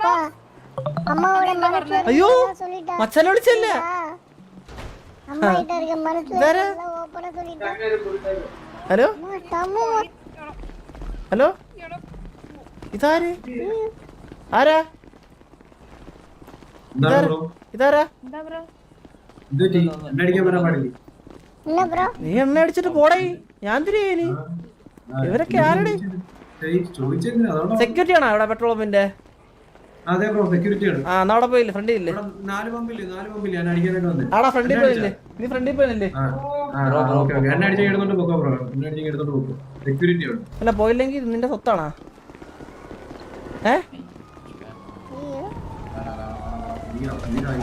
அப்பா அம்மாவோட மனசுல ஐயோ இருக்கிறதெல்லாம் சொல்லிட்டா മച്ചാനെ വിളിച്ചല്ലേ அம்மா கிட்ட இருக்க மனசுல வேற? இருக்கிறதெல்லாம் ஓப்பனா சொல்லிட்டா ഹലോ அம்மா செம்ம ഹലോ ഇതാര് ആരാ എന്താണ് ബ്രോ ഇതാരാ ഇത് പറ്റി? എന്നെ അടിക്കാൻ വരാൻ പാടില്ലേ என்ன ப்ரோ നീ എണ്ണ അടിച്ചിട്ട് പോടേ ഞാൻ തിരികെ ഇവരൊക്കെ ആരുടെ ചോദിച്ചെങ്കിൽ അതുകൊണ്ടാ സെക്യൂരിറ്റി ആണോ അവിടെ പെട്രോൾ പമ്പിന്റെ അതെ ബ്രോ സെക്യൂരിറ്റി ആണ്. ആ എന്നാ അവിടെ പോയില്ലേ? ഫ്രണ്ടിൽ ഇല്ലേ? ഇവിടെ നാല് പമ്പില്ലേ നാല് പമ്പില്ലേ? ഞാൻ അടിക്കാനായിട്ട് വന്നേ. ആടാ ഫ്രണ്ടിൽ പോയില്ലേ? നീ ഫ്രണ്ടിൽ പോയില്ലേ. എന്നെ അടിച്ച് എടുത്തോണ്ട് പോക്കോ ബ്രോ എന്നെ അടിച്ച് എടുത്തോണ്ട് പോക്കോ. സെക്യൂരിറ്റി ആണ്. അല്ല പോയില്ലെങ്കിൽ നിന്റെ സ്വത്താണോ? ഏ? നീ ആ-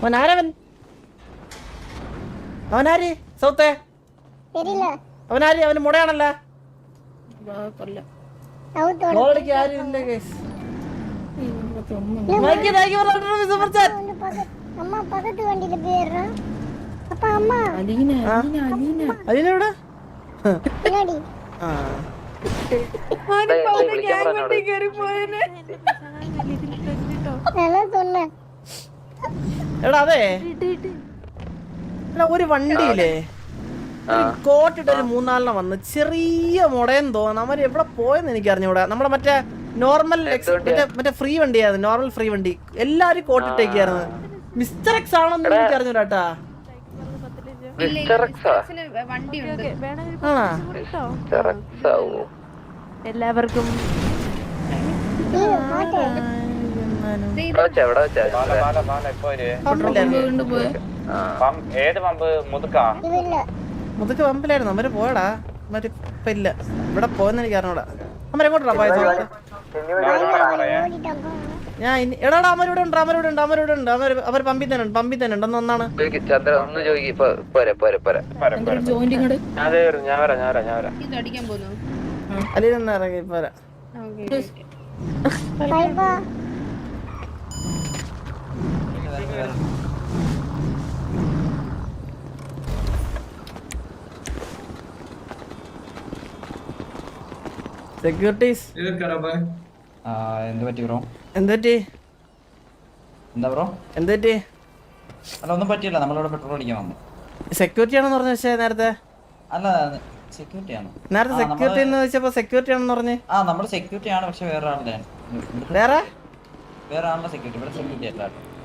അവനാരവൻ അവനാര്? സൗത്തേ? അവനാര്? അവന് മുടയാണല്ലോ. അലീന അലീന അലീന. എവിടെ? ഒരു വണ്ടിയിലേ കോട്ടിട്ട് ഒരു മൂന്നാലിനെ വന്ന് ചെറിയ മുടയം തോന്നുന്നു. അവർ എവിടെ പോയെന്ന് എനിക്ക് അറിഞ്ഞൂടാ നമ്മുടെ മറ്റേ നോർമൽ മറ്റേ ഫ്രീ വണ്ടിയായിരുന്നു. നോർമൽ ഫ്രീ വണ്ടി. എല്ലാരും കോട്ടിട്ടേക്കായിരുന്നു. മിസ്റ്റർ എക്സ് ആണെന്ന് എനിക്ക് അറിഞ്ഞൂടാട്ടാ എല്ലാവർക്കും. ഏത് പമ്പ്? മുതുക്കാ? മുതുക്ക് പമ്പിലായിരുന്നു. അമ്മര് പോയടാ. മറ്റേ ഇവിടെ പോയെന്ന് എനിക്ക് അറിഞ്ഞൂടാ. അമ്മരെങ്ങോട്ടാ പോയത്? ഞാൻ എടാ ഇവിടെ ഉണ്ട് അവരിവിടെ ഉണ്ട് അവരിവിടെ ഉണ്ട്. അവർ അവർ പമ്പി തന്നെ ഉണ്ട് പമ്പി തന്നെ ഉണ്ട്. ഒന്നാണ് ചന്ദ്ര ഒന്ന് ഇറങ്ങി പോരാ. സെക്യൂരിറ്റീസ് എന്ത് പറ്റി ബ്രോ? എന്തുപറ്റി എന്താ ബ്രോ? എന്തുപറ്റി അല്ല ഒന്നും പറ്റിയില്ല. നമ്മളിവിടെ പെട്രോൾ അടിക്കാൻ വന്നു. സെക്യൂരിറ്റി ആണെന്ന് പറഞ്ഞു പക്ഷേ നേരത്തെ. അല്ല സെക്യൂരിറ്റി ആണ്. നേരത്തെ സെക്യൂരിറ്റി എന്ന് വെച്ചപ്പോ സെക്യൂരിറ്റി ആണെന്ന് പറഞ്ഞു. ആ നമ്മൾ സെക്യൂരിറ്റി ആണ് പക്ഷെ വേറെ ആളുടെ വേറെ? വേറെ ആളുടെ സെക്യൂരിറ്റി ഇവിടെ സെക്യൂരിറ്റി അല്ല.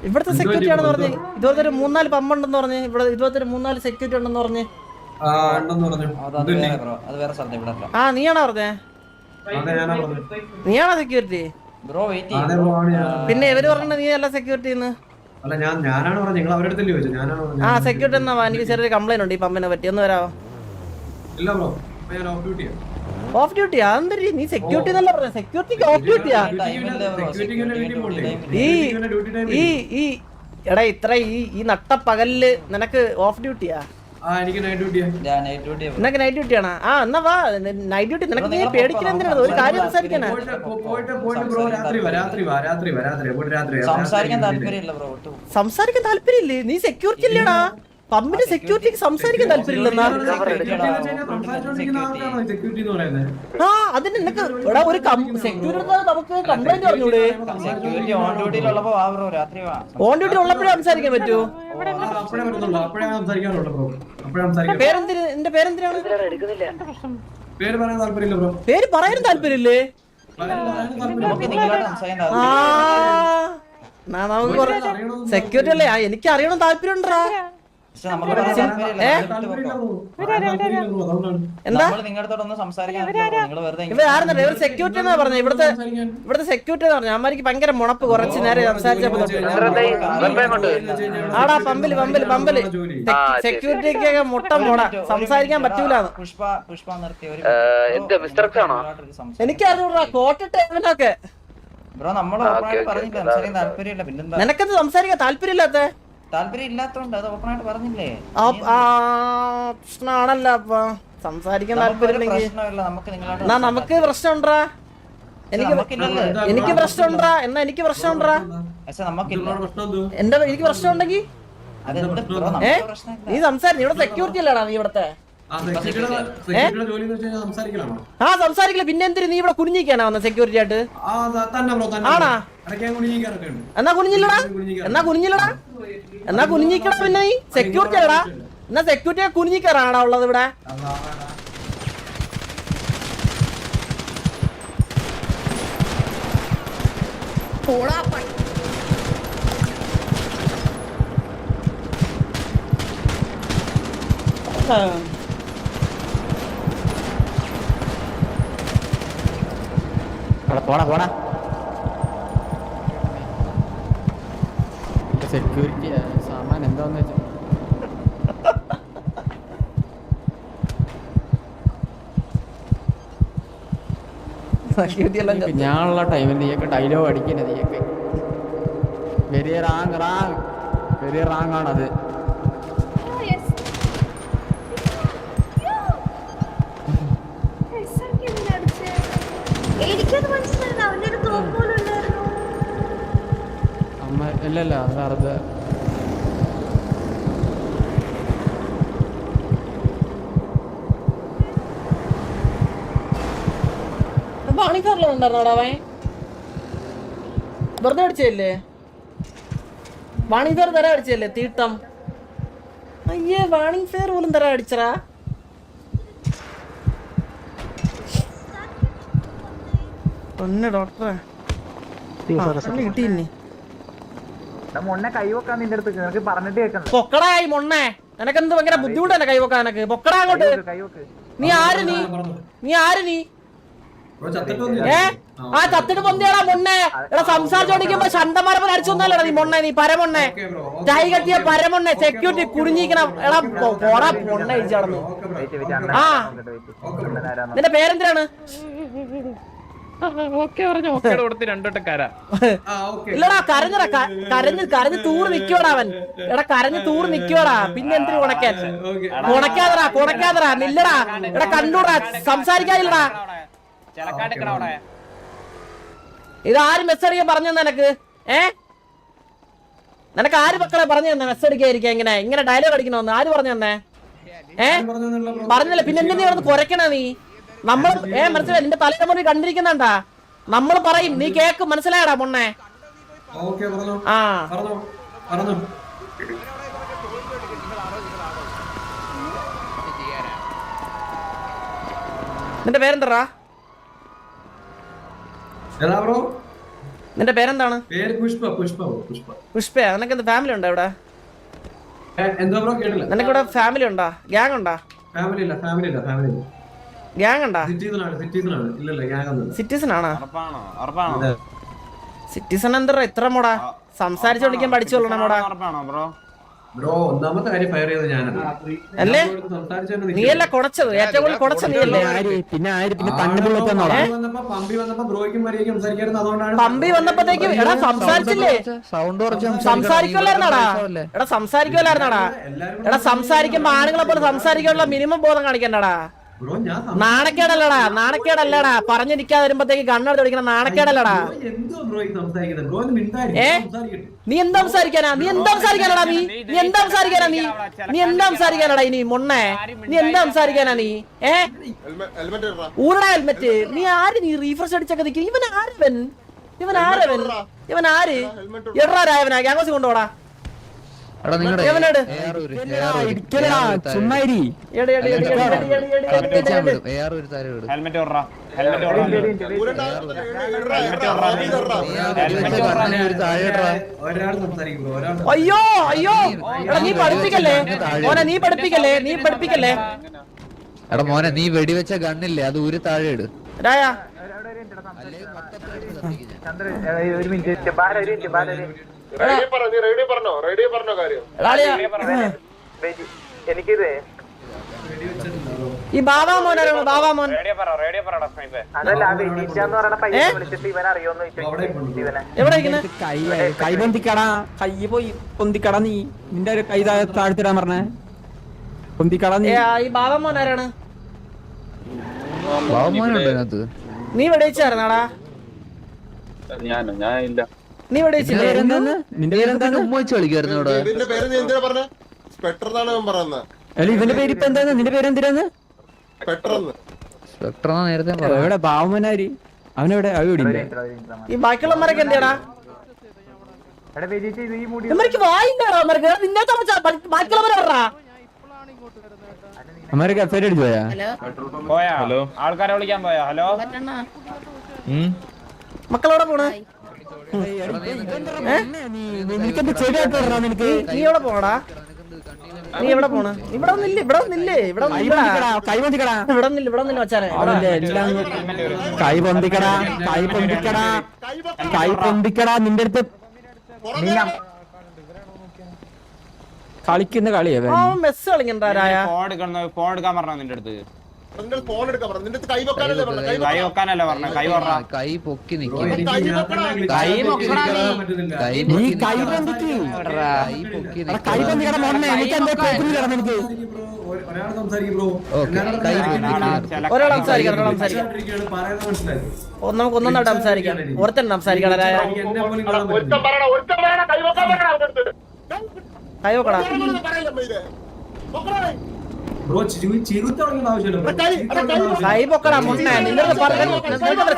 ഇവിടുത്തെ സെക്യൂരിറ്റി ആണെന്ന് പറഞ്ഞു. ഇതുപോലത്തെ ഒരു മൂന്നാൽ പമ്പുണ്ടെന്ന് പറഞ്ഞു. ഇവിടെ ഇതുപോലത്തെ ഒരു മൂന്നാൽ സെക്യൂരിറ്റി ഉണ്ടെന്ന് പറഞ്ഞ്. ആ നീയാണോ പറഞ്ഞേ? നീയാണോ സെക്യൂരിറ്റി ബ്രോ വെയിറ്റ് പിന്നെ ഇവർ പറഞ്ഞ നീ അല്ല സെക്യൂരിറ്റി എന്ന്? അല്ല ഞാൻ ഞാനാണ് പറഞ്ഞത്. നിങ്ങൾ അവരുടെ അടുത്തല്ലേ ചോദിച്ചത്? ഞാനാണ് ആ സെക്യൂരിറ്റി എന്നാ എനിക്ക് ചെറിയൊരു കംപ്ലൈന്റ് ഉണ്ട് ഈ പമ്പിനെ പറ്റി. ഒന്ന് വരാവോ? ഇല്ല ബ്രോ. ഞാൻ ഓഫ് ഡ്യൂട്ടിയാ ഓഫ് ഡ്യൂട്ടി എന്തൊരു നീ സെക്യൂരിറ്റി എന്നല്ല പറഞ്ഞ. സെക്യൂരിറ്റിക്ക് ഓഫ് ഡ്യൂട്ടിയാ ഈ ഈ ഈ എടാ ഇത്ര ഈ ഈ നട്ട പകലിൽ നിനക്ക് ഓഫ് ഡ്യൂട്ടിയാ ആ എനിക്ക് നൈറ്റ് ഡ്യൂട്ടി നിനക്ക് നൈറ്റ് ഡ്യൂട്ടിയാണോ ആ എന്നാ വാ നൈറ്റ് ഡ്യൂട്ടി നിനക്ക് നീ എന്തിനാണ് ഒരു കാര്യം സംസാരിക്കാനാ? സംസാരിക്കാൻ താല്പര്യമില്ലേ. നീ സെക്യൂരിറ്റി ഇല്ലേടാ. പമ്പിന് സെക്യൂരിറ്റിക്ക് സംസാരിക്കാൻ താല്പര്യമില്ലെന്നാ ആ അതിന് നിനക്ക് എടാ ഒരു സെക്യൂരിറ്റി നമുക്ക് കംപ്ലൈന്റ് പറഞ്ഞൂടെ? സെക്യൂരിറ്റി ഓൺ ഡ്യൂട്ടിയിലുള്ളപ്പോ വാ ബ്രോ രാത്രി വാ. ഓൺ ഡ്യൂട്ടി ഉള്ളപ്പോഴേ സംസാരിക്കാൻ പറ്റൂ. പേരെന്തിന്? എന്റെ പേരെന്തിനാണ്? പേര് പറയാൻ താല്പര്യമില്ല പറയാനും താല്പര്യമില്ലേ? സെക്യൂരിറ്റി അല്ലേ? ആ, എനിക്ക് അറിയണം താല്പര്യം ഉണ്ടോ എന്താ? ഇവർ സെക്യൂരിറ്റി എന്നാ പറഞ്ഞ ഇവിടുത്തെ ഇവിടുത്തെ സെക്യൂരിറ്റി എന്ന് പറഞ്ഞു അമ്മയ്ക്ക് ഭയങ്കര മുണപ്പ് കുറച്ച് നേരം സംസാരിച്ചപ്പോ ആടാ പമ്പിൽ പമ്പിൽ പമ്പിൽ. സെക്യൂരിറ്റിക്കൊക്കെ മുട്ട മുട. സംസാരിക്കാൻ പറ്റൂല എനിക്കറിഞ്ഞൂടാ പുഷ്പ നിർത്തി. എന്ത് മിസ്റ്റർ ആണോ? എനിക്ക് അറിഞ്ഞൂടാ കോട്ടിട്ട് പിന്നെന്താ? നിനക്കെന്ത് സംസാരിക്കാൻ താല്പര്യമില്ലാത്ത? ആയിട്ട് നമുക്ക് പ്രശ്നമുണ്ടാ? എനിക്ക് എനിക്ക് പ്രശ്നമുണ്ടാ? എന്നാ എനിക്ക് പ്രശ്നമുണ്ടാ? എന്റെ എനിക്ക് പ്രശ്നം? ഉണ്ടെങ്കിൽ നീ സംസാരിക്കും ഇവിടെ സെക്യൂരിറ്റി അല്ലടാ നീ ഇവിടത്തെ? ആ സംസാരിക്കില്ല പിന്നെ എന്തിനു നീ ഇവിടെ കുനിഞ്ഞിക്കാനാ വന്ന സെക്യൂരിറ്റി ആയിട്ട് ആണാ? എന്നാ കുനിഞ്ഞില്ലടാ? എന്നാ കുനിഞ്ഞില്ലടാ? എന്നാ കുനിഞ്ഞിക്കടാ പിന്നെ നീ? സെക്യൂരിറ്റി അല്ലടാ എന്നാ സെക്യൂരിറ്റി കുനിഞ്ഞിക്കാറാണോ ഉള്ളത് ഇവിടെ? പോടാ Huh. അതാ. പോടാ പോടാ. സെക്യൂരിറ്റി സാമാൻ എന്താന്ന് വെച്ചാൽ ഞാനുള്ള ടൈമിൽ നീയൊക്കെ ഡയലോഗ് അടിക്കുന്നത് നീയൊക്കെ. Very wrong wrong. Very wrong ഇല്ലല്ല അത് വെറുതെ. വാണിക്കാറിലോ ഉണ്ടായിരുന്നോടാ അവൻ? വെറുതെ അടിച്ചല്ലേ വാണിംഗ് ഫെയർ തരാ അടിച്ചല്ലേ തീട്ടം? അയ്യേ വാണിംഗ് ഫെയർ പോലും തരാ അടിച്ചറാ പൊന്നെ ഡോക്ടറെ. കിട്ടിയില്ലേ? കൈവക്കാൻ നിന്റെ അടുത്ത് നിനക്ക് പറഞ്ഞിട്ട് പൊക്കടായി മൊണ്ണേ. നിനക്കെന്ത് ഭയങ്കര ബുദ്ധിമുട്ട് തന്നെ കൈവക്കാൻ എനക്ക് പൊക്കടാ അങ്ങോട്ട്. നീ ആര് നീ? നീ ആര് നീ? ഏ? ആ ചത്തിട്ട് പൊന്തിയാടാ മൊണ്ണേ. എടാ സംസാരിച്ചോണ്ടിരിക്കുമ്പോ ശണ്ടന്മാരെ പോലെ അടിച്ചൊന്നല്ലടാ നീ മൊണ്ണേ? നീ പരമൊണ്ണേ. ടൈ കെട്ടിയ പരമൊണ്ണേ. സെക്യൂരിറ്റി കുടുങ്ങിക്കണം എടാ പോടാ വെയിറ്റ് വെയിറ്റ് ആ. നിന്റെ പേരെന്തിനാണ്? ഇല്ലടാ കരഞ്ഞടാ ക- കരഞ്ഞ് കരഞ്ഞ് തൂറ് നിക്കോടാ അവൻ. എടാ കരഞ്ഞ് തൂറ് നിക്കോടാ പിന്നെ എന്തിനു കുണക്കാതടാ നില്ലടാ. എടാ കണ്ടൂടാ സംസാരിക്കാനില്ലടാ. ഇത് ആര് മെസ്സേജ് അടിക്കാൻ പറഞ്ഞു നിനക്ക്? ഏ? നിനക്ക് ആര് മക്കളെ പറഞ്ഞു തന്നെ മെസ്സേജ് അടിക്കാതിരിക്കാ ഇങ്ങനെ? ഇങ്ങനെ ഡയലോഗ് അടിക്കണമെന്ന്. ആര് പറഞ്ഞു തന്നെ? ഏ? പറഞ്ഞല്ലേ. പിന്നെ എന്തിനാ കുരക്കണ നീ? നമ്മൾ ഏ മനസ്സിലായി? നിന്റെ മുന്നിൽ കണ്ടിരിക്കുന്നുണ്ടാ? നമ്മൾ പറയും നീ കേക്ക് മനസ്സിലായടാ പൊണ്ണേ. ആ. നിന്റെ പേരെന്താ നിന്റെ പേരെന്താണ്? പേര് പുഷ്പ പുഷ്പ പുഷ്പ. പുഷ്പ നിനക്ക് എന്ത് ഫാമിലി ഉണ്ടോ ഇവിടെ? നിനക്കിവിടെ ഫാമിലി ഉണ്ടോ? ഗ്യാങ് ഉണ്ടോ? ഫാമിലി ഇല്ല ഫാമിലി ഇല്ല ഫാമിലി ഇല്ല. സിറ്റിസൺ ആണോ സിറ്റിസൺ എത്ര മോടാ സംസാരിച്ചു പഠിച്ചു കൊള്ളണം മോടാ അല്ലേ? അല്ലേ പിന്നെ പമ്പി എടാ സംസാരിച്ചില്ലേ? സൗണ്ട് എടാ എടാ സംസാരിക്കുമ്പോ ആണുങ്ങളെ പോലെ സംസാരിക്കാനുള്ള മിനിമം ബോധം കാണിക്കണ്ടടാ? നാണക്കേടല്ലടാ നാണക്കേടല്ലടാ. പറഞ്ഞിരിക്കാതെ വരുമ്പത്തേക്ക് കണ്ണെടുത്ത് പിടിക്കണ നാണക്കേടല്ലടാ. ഏ? നീ എന്താ സംസാരിക്കാനാ? നീ എന്താ സംസാരിക്കാനടാ നീ? നീ എന്താ സംസാരിക്കാനാ നീ? നീ എന്താ സംസാരിക്കാനടാ ഇനി മൊണ്ണേ? നീ എന്താ സംസാരിക്കാനാ നീ? ഏ? ഊരടാ ഹെൽമെറ്റ്. നീ ആര് നീ റീഫ്രഷ് അടിച്ചൊക്കെ നിൽക്കും ഇവൻ ആരവൻ? ഇവൻ ആരവൻ? ഇവൻ ആര്? എടാ രായവനാ ഗ്യാങ്ങോസി കൊണ്ടുപോടാ. ഹെൽമെറ്റ് ഹെൽമെറ്റ് ഹെൽമെറ്റ് അയ്യോ അയ്യോ. എടാ നീ പഠിപ്പിക്കല്ലേ? മോനെ നീ പഠിപ്പിക്കല്ലേ? നീ പഠിപ്പിക്കല്ലേ? എടാ മോനെ നീ വെടിവെച്ച ഗണ്ണില്ലേ? അത് ഊരി താഴെ ഇട്. ഒരു മിനിറ്റ് ബാല ഒരു മിനിറ്റ് ഒരു മിനിറ്റ് ഈ മോൻ കൈ പൊന്തിക്കടാ. കൈ പോയി പൊന്തിക്കടാ നീ. നിന്റെ ഒരു കൈ താഴ്ത്തിടാൻ പറഞ്ഞേ. പൊന്തിക്കടാ നീ. ഈ ബാബാ മോൻ ആരാണ്? നീ വെടിവെച്ചായിരുന്നാടാ ഞാനോ? ഞാൻ ഇല്ല നീ വെടിവെച്ചില്ലേ നിന്റെ പേരെന്താണ് ഉമ്മ വെച്ച് ഇവിടെ. ഇതിന്റെ പേര് നീ എന്തിനാ പറഞ്ഞ? സ്പെക്ടർ എന്നാണ് ഞാൻ പറയുന്നത് അല്ല ഇവന്റെ പേര് ഇപ്പൊ എന്താന്ന്? നിന്റെ പേരെന്തിനാന്ന് സ്പെക്ടർ എന്ന്. സ്പെക്ടർ നേരത്തെ എവിടെ ബാബുമനാരി അവനെവിടെ? അവിടെ ഈ പോയാ? ഹലോ? മക്കളെവിടെ പോണ്? നിനക്കെന്താ ചെടിയായിട്ട് നിനക്ക് നീ എവിടെ പോണടാ നീ എവിടെ പോണ് ഇവിടെ ഒന്നില്ല ഇവിടെ ഒന്നില്ലേ ഇവിടെ കൈ ഒന്നില്ലടാ പൊന്തിക്കടാ കൈ പൊന്തിക്കടാ ഇവിടെ ഒന്നില്ല ഇവിടെ ഒന്നില്ല വച്ചാനെ കൈ പൊന്തിക്കടാ കൈ പൊന്തിക്കടാ കൈ പൊന്തിക്കടാ നിന്റെ അടുത്ത് കളിക്കുന്ന കളിയാ ആ മെസ്സ് കളിക്കണ്ടാരായ ഫോൺ എടുക്കാൻ പറഞ്ഞോ നിന്റെ അടുത്ത്? നിന്റെ ഫോൺ എടുക്കാൻ പറഞ്ഞു. നിന്റെ കൈ വെക്കാനല്ലേ പറഞ്ഞ കൈ കൈ വെക്കാനല്ല പറഞ്ഞ കൈ പറഞ്ഞ കൈ പൊക്കി നിക്കും. കൈ ഇതിനകത്ത് കൈ. പറ്റുന്നില്ല. കൈ നീ പൊക്കി കൈ നിക്കും. പൊന്തിക്ക് കൈ പൊക്കി എടാ, കൈ പൊന്തിക്കടാ മോനെ എനിക്ക് എന്താ നിനക്ക് സംസാരിക്ക് ഒരാൾ സംസാരിക്ക് ബ്രോ. ഓക്കേ, എല്ലാവരും കൈ സംസാരിക്ക്. ഒരാൾ സംസാരിക്കാം ഒരാൾ സംസാരിക്കാം പറയുന്നത് മനസ്സിലായി. ഒന്ന് നമുക്ക് സംസാരിക്കാം. ഒരുത്തൻ സംസാരിക്കണം. രായ എനിക്ക് എന്നെ പോലും കാണാൻ ഒരുത്തൻ പറ്റുന്നില്ല. പറയണ? ഒരുത്തൻ പറയണ? കൈ വെക്കാൻ പറയണ? അവന്റെ അടുത്ത് കൈ വെക്കടാ പറയില്ല മയിൽ. വെക്കടാ. ബ്രോ, ചിരി- ചിരിത്ത് തുടങ്ങേണ്ട ആവശ്യമില്ല ബ്രോ. കൈ- ചിരിത്ത് തുടങ്ങേണ്ട കൈ- ആവശ്യമില്ല. കൈ പൊക്കടാ മുന്നേ നിന്റെ പറഞ്ഞ നിനക്ക്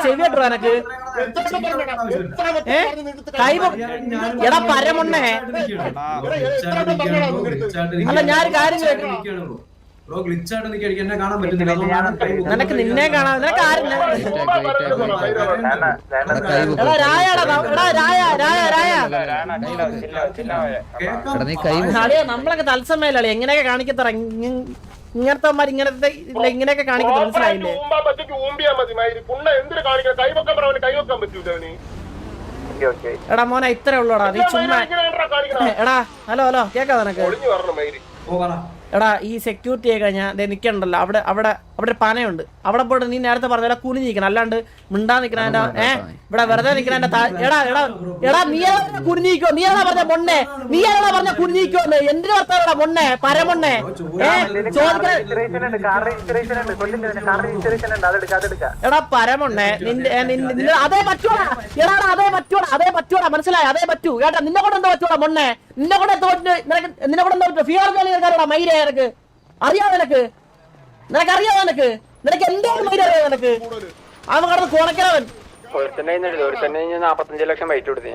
ചെവിയായിട്ട് എനക്ക് എത്ര വട്ടം പറഞ്ഞെടാ? എത്ര ഏ? പറഞ്ഞ് നിന്റെ അടുത്ത് കൈ കൈ പൊ- ഞാനും എടാ പരമുണ്ണേ അല്ല, ഞാനൊരു കാര്യം ചോദിക്കാം. ബ്രോ ഗ്ലിച്ച് ആയിട്ട് നിൽക്കുക എനിക്ക് എന്നെ കാണാൻ പറ്റുന്നില്ല. നിനക്ക് നിന്നെ കാണാൻ നിനക്ക് നമ്മളൊക്കെ തത്സമയല്ലേ എങ്ങനെയൊക്കെ കാണിക്കത്തറ ഇങ്ങനത്തെ ഇങ്ങനത്തെ ഇങ്ങനെയൊക്കെ കാണിക്കാൻ മനസ്സിലായില്ലേ? എടാ മോനെ ഇത്രേ ഉള്ളൂടാ. നീ ചുമ്മാ എടാ ഹലോ ഹലോ കേക്കാ നിനക്ക്? ഓ പറ എടാ ഈ സെക്യൂരിറ്റി ആയി കഴിഞ്ഞാൽ ദേ നിൽക്കണ്ടല്ലോ അവിടെ അവിടെ അവിടെ ഒരു പനയുണ്ട്. അവിടെ പോയിട്ട് നീ നേരത്തെ പറഞ്ഞ പോലെ നീക്കണം നിൽക്കണം. അല്ലാണ്ട് മിണ്ടാ നിക്കണ ഏ ഇവിടെ വെറുതെ നിക്കണ എടാ എടാ എടാ നീ കുനിഞ്ഞിക്കോ നീ ഏതാ പറഞ്ഞ മൊണ്ണേ? നീ ഏതാ പറഞ്ഞ കുനിഞ്ഞിക്കോ എന്തിനു വർത്താനടാ മൊണ്ണേ? പരമൊണ്ണേ? ഏ ചോദിക്കണ എടാ പരമൊണ്ണേ നിന്റെ നിന്റെ അതേ പറ്റൂടാ എടാ അതേ പറ്റൂടാ അതേ പറ്റൂടാ മനസ്സിലായി? അതേ പറ്റൂ. കേട്ടാ നിന്നെ കൊണ്ട് എന്താ പറ്റൂടാ മൊണ്ണെ? നിന്നെ കൊണ്ട് തോറ്റ് പറ്റു? നിനക്ക് നിന്നെ കൊണ്ട് എന്താ പറ്റൂ? ഫിയർ മൈര നിനക്ക്. അറിയാവോ നിനക്ക്? നിനക്ക് അറിയാവോ നിനക്ക്? നിനക്ക് എന്തോ മൈൻഡ് അറിയാവോ നിനക്ക്? അവൻ കടന്ന് കോണക്കരവൻ. നാപ്പത്തഞ്ച് ലക്ഷം വൈറ്റ് കൊടുത്തേ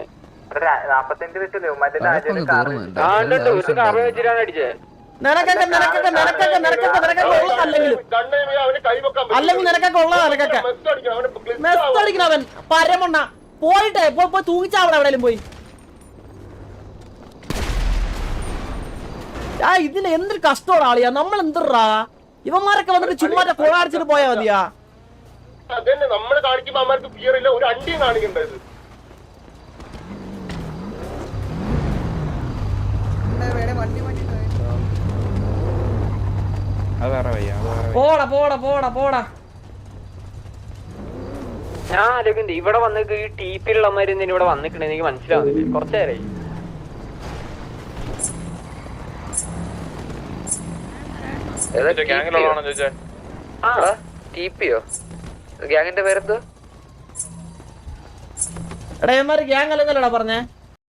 നാപ്പത്തഞ്ച് വെച്ചല്ലേ മറ്റേ അതൊക്കെ തീർന്നു ആ ഉണ്ട് ഒരു കാർ വെച്ചിട്ടാണ് അടിച്ചത് നിനക്കൊക്കെ നിനക്കൊക്കെ നിനക്കൊക്കെ നിനക്കൊക്കെ നിനക്കൊക്കെ ഉള്ളത് അല്ലെങ്കിലും. കണ്ണു അവന് കൈ വെക്കാൻ പറ്റും അല്ലെങ്കിൽ നിനക്കൊക്കെ ഉള്ളത് നിനക്കൊക്കെ. മെസ്സ് അവൻ പരമണ്ണ. പോയിട്ടെ പോയി പോയി തൂങ്ങിച്ചാവിടെ എവിടെയും പോയി. ആ ഇതിന് എന്തൊരു കഷ്ടമുള്ള ആളിയാ നമ്മൾ എന്തിറാ ഇവന്മാരൊക്കെ വന്നിട്ട് ചുമ്മാ കൊളാടിച്ചിട്ട് പോയാ മതിയാ? അതന്നെ നമ്മൾ കാണിക്കുമ്പോ അമ്മമാർക്ക് ബിയർ ഇല്ല ഒരു അണ്ടിയും കാണിക്കണ്ടത്. പോടാ പോടാ പോടാ പോടാ. ഞാൻ ആലോചിക്കുന്നുണ്ട് ഇവിടെ വന്നിട്ട് ഈ ടീപ്പിലുള്ളമാര് ഇവിടെ വന്നിട്ടുണ്ടെങ്കിൽ എനിക്ക് മനസ്സിലാവുന്നില്ല. കുറച്ചേരായി. ഗ്യാങ്ങിന്റെ പേരെന്തോ എടാ ഗ്യാങ് അല്ലെന്നല്ലടാ പറഞ്ഞേ.